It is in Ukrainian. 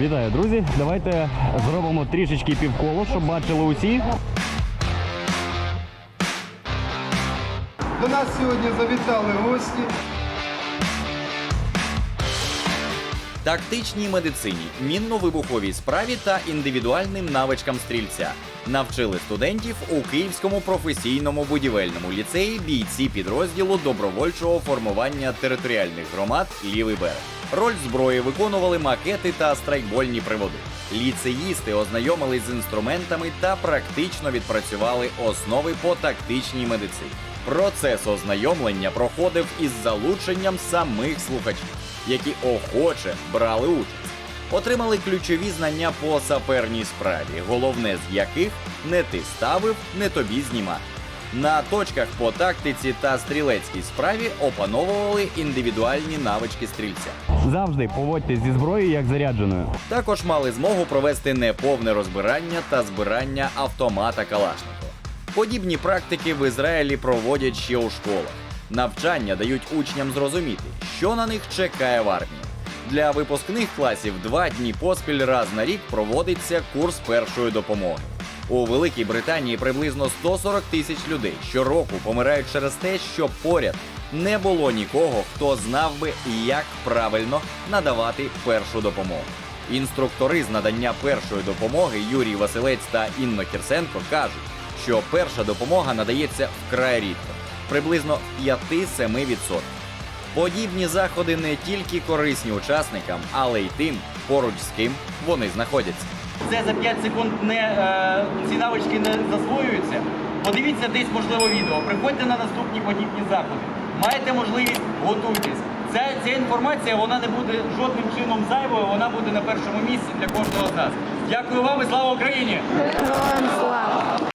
Вітаю, друзі. Давайте зробимо трішечки півколо, щоб бачили усі. До нас сьогодні завітали гості. тактичній медицині, мінно-вибуховій справі та індивідуальним навичкам стрільця. Навчили студентів у Київському професійному будівельному ліцеї бійці підрозділу добровольчого формування територіальних громад Лівий берег. Роль зброї виконували макети та страйкбольні приводи. Ліцеїсти ознайомились з інструментами та практично відпрацювали основи по тактичній медицині. Процес ознайомлення проходив із залученням самих слухачів, які охоче брали участь. Отримали ключові знання по саперній справі, головне з яких не ти ставив, не тобі знімати. На точках по тактиці та стрілецькій справі опановували індивідуальні навички стрільця. Завжди поводьтесь зі зброєю як зарядженою. Також мали змогу провести неповне розбирання та збирання автомата Калашникова. Подібні практики в Ізраїлі проводять ще у школах. Навчання дають учням зрозуміти, що на них чекає в армії. Для випускних класів два дні поспіль раз на рік проводиться курс першої допомоги. У Великій Британії приблизно 140 тисяч людей щороку помирають через те, що поряд не було нікого, хто знав би, як правильно надавати першу допомогу. Інструктори з надання першої допомоги Юрій Василець та Інно Кірсенко кажуть, що перша допомога надається вкрай рідко, приблизно 5-7%. Подібні заходи не тільки корисні учасникам, але й тим, поруч з ким вони знаходяться. Це за 5 секунд не е, ці навички не засвоюються. Подивіться десь можливо відео. Приходьте на наступні подібні заходи. Маєте можливість, готуйтесь. Ця, ця інформація вона не буде жодним чином зайвою, вона буде на першому місці для кожного з нас. Дякую вам і слава Україні! Героям